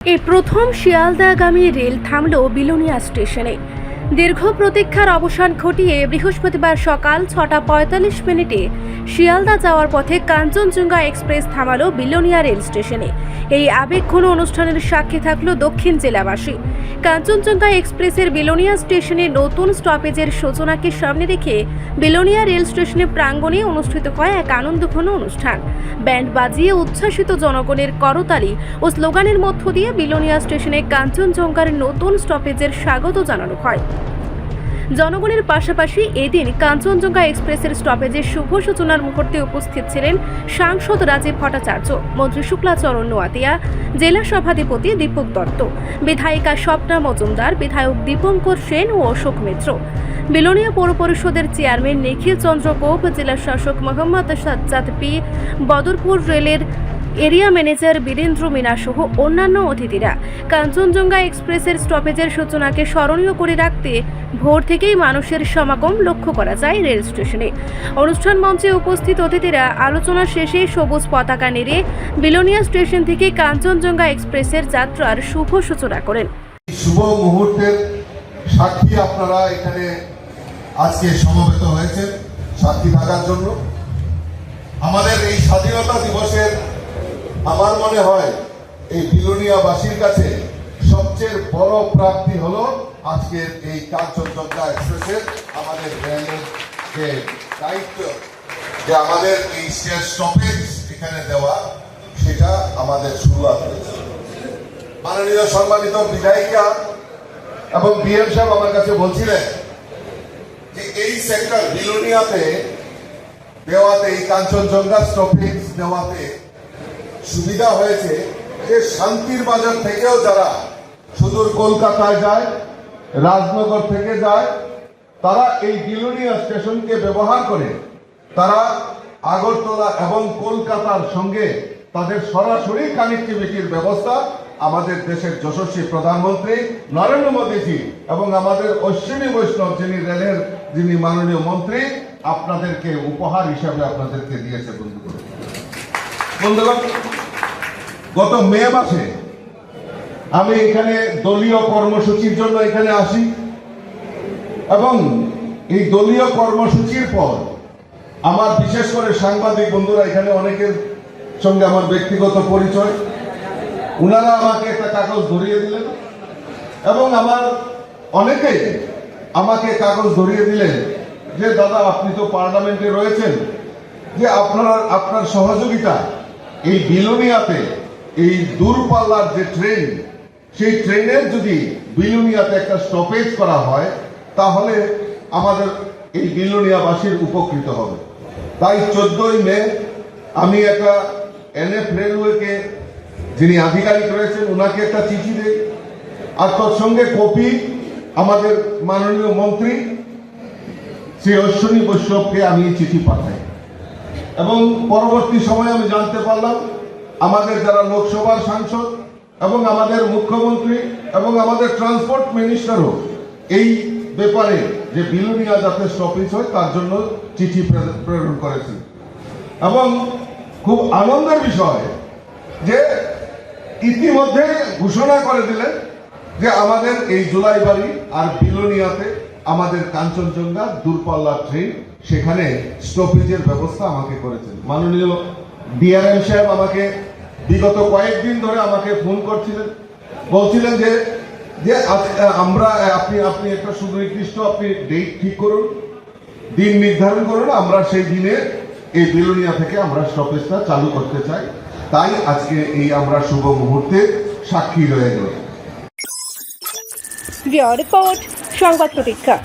এই প্রথম শিয়ালদাগামী রেল থামল বিলোনিয়া স্টেশনে। দীর্ঘ প্রতীক্ষার অবসান ঘটিয়ে বৃহস্পতিবার সকাল ছটা পঁয়তাল্লিশ মিনিটে শিয়ালদা যাওয়ার পথে কাঞ্চনজঙ্ঘা এক্সপ্রেস থামাল বিলোনিয়া রেল স্টেশনে। এই আবেগঘন অনুষ্ঠানের সাক্ষী থাকল দক্ষিণ জেলাবাসী। কাঞ্চনজঙ্ঘা এক্সপ্রেসের বিলোনিয়া স্টেশনে নতুন স্টপেজের সূচনাকে সামনে রেখে বিলোনিয়া রেল স্টেশনের প্রাঙ্গণে অনুষ্ঠিত হয় এক আনন্দঘন অনুষ্ঠান। ব্যান্ড বাজিয়ে উচ্ছ্বাসিত জনগণের করতালি ও স্লোগানের মধ্য দিয়ে বিলোনিয়া স্টেশনে কাঞ্চনজঙ্ঘার নতুন স্টপেজের স্বাগত জানানো হয়। জনগণের পাশাপাশি এদিন কাঞ্চনজঙ্ঘা এক্সপ্রেসের স্টপেজের শুভ সূচনার মুহূর্তে উপস্থিত ছিলেন সাংসদ রাজীব ভট্টাচার্য, মন্ত্রী শুক্লাচরণ নোয়াতিয়া, জেলা সভাধিপতি দীপক দত্ত, বিধায়িকা স্বপ্না মজুমদার, বিধায়ক দীপঙ্কর সেন ও অশোক মিত্র। বিলোনিয়া পৌর পরিষদের চেয়ারম্যান নিখিল চন্দ্র গোপ, জেলা শাসক মোহাম্মদ সাজ্জাদ পি, বদরপুর রেলের এরিয়া ম্যানেজার বীরেন্দ্র মিনা সহ অন্যান্য অতিথিরা কাঞ্চনজঙ্ঘা এক্সপ্রেসের স্টপেজের সূচনাকে স্মরণীয় করে রাখতে ভোর থেকেই মানুষের সমাগম লক্ষ্য করা যায় রেল স্টেশনে। অনুষ্ঠান মঞ্চে উপস্থিত অতিথিরা আলোচনা শেষে সবুজ পতাকা নেড়ে বিলোনিয়া স্টেশন থেকে কাঞ্চনজঙ্ঘা এক্সপ্রেসের যাত্রার শুভ সূচনা করেন। শুভ মুহূর্তের সাক্ষী আপনারা এখানে আজকে সমবেত হয়েছেন, সাক্ষী থাকার জন্য। আমাদের এই স্বাধীনতা দিবসের আমার মনে হয় এই বিলোনিয়াবাসীর কাছে সবচেয়ে বড় প্রাপ্তি হলো আজকের এই কাঞ্চনজঙ্ঘা এক্সপ্রেসের আমাদের রেলের যে দায়িত্ব, যে আমাদের এই স্টপেজ এখানে দেওয়া, সেটা আমাদের শুরুয়াত হয়েছে। মাননীয় সম্মানিত বিধায়িকা এবং বিএম সাহেব আমার কাছে বলছিলেন যে এই সেক্টর বিলোনিয়াতে দেওয়াতে, এই কাঞ্চনজঙ্ঘা স্টপেজ দেওয়াতে সুবিধা হয়েছে যে শান্তির বাজার থেকেও যারা সুদূর কলকাতায় যায়, রাজনগর থেকে যায়, তারা এই বিলোনিয়া স্টেশনকে ব্যবহার করে তারা আগরতলা এবং কলকাতার সঙ্গে তাদের সরাসরি কানেক্টিভিটির ব্যবস্থা আমাদের দেশের যশস্বী প্রধানমন্ত্রী নরেন্দ্র মোদীজি এবং আমাদের অশ্বিনী বৈষ্ণব যিনি রেলের, যিনি মাননীয় মন্ত্রী, আপনাদেরকে উপহার হিসাবে আপনাদেরকে দিয়েছে বন্ধুগণ। বন্ধুগণ গত মে মাসে আমি এখানে দলীয় কর্মসূচির জন্য এখানে আসি এবং এই দলীয় কর্মসূচির পর আমার বিশেষ করে সাংবাদিক বন্ধুরা, এখানে অনেকের সঙ্গে আমার ব্যক্তিগত পরিচয়, উনারা আমাকে একটা কাগজ ধরিয়ে দিলেন এবং আমার অনেকেই আমাকে কাগজ ধরিয়ে দিলেন যে, দাদা, আপনি তো পার্লামেন্টে রয়েছেন। যে, আপনার আপনার সহযোগিতা এই বিলোনিয়াতে এই দূরপাল্লার যে ট্রেন, সেই ট্রেনের যদি বিলোনিয়াতে একটা স্টপেজ করা হয়, তাহলে আমাদের এই বিলুনিয়াবাসীর উপকৃত হবে। তাই চোদ্দই মে আমি একটা এনএফ রেলওয়েকে, যিনি আধিকারিক রয়েছেন ওনাকে একটা চিঠি দেই। আর তোর সঙ্গে কপি আমাদের মাননীয় মন্ত্রী শ্রী অশ্বিনী বৈষ্ণবকে আমি চিঠি পাঠাই। এবং পরবর্তী সময়ে আমি জানতে পারলাম আমাদের যারা লোকসভার সাংসদ এবং আমাদের মুখ্যমন্ত্রী এবং আমাদের ট্রান্সপোর্ট মিনিস্টারও এই ব্যাপারে যে বিলুনিয়া যাতে স্টপেজ হয়, তার জন্য চিঠি প্রে- প্রেরণ করেছেন এবং খুব আনন্দের বিষয় যে ইতিমধ্যে ঘোষণা করে দিলেন যে আমাদের এই জুলাই বাড়ি আর বিলোনিয়াতে আমাদের কাঞ্চনজঙ্ঘা দূরপাল্লা ট্রেন সেখানে স্টপেজের ব্যবস্থা আমাকে করেছেন। মাননীয় ডিআরএম সাহেব আমাকে বিগত কয়েকদিন ধরে আমাকে ফোন করছিলেন, বলছিলেন যে যে আমরা আপনি আপনি একটা সুনির্দিষ্ট আপনি ডেট ঠিক করুন, দিন নির্ধারণ করুন, আমরা সেই দিনে এই বিলোনিয়া থেকে আমরা স্টপেজটা চালু করতে চাই। তাই আজকে এই আমরা শুভ মুহূর্তে সাক্ষী রয়ে গেলাম। রিপোর্ট, সংবাদ প্রতীক্ষা।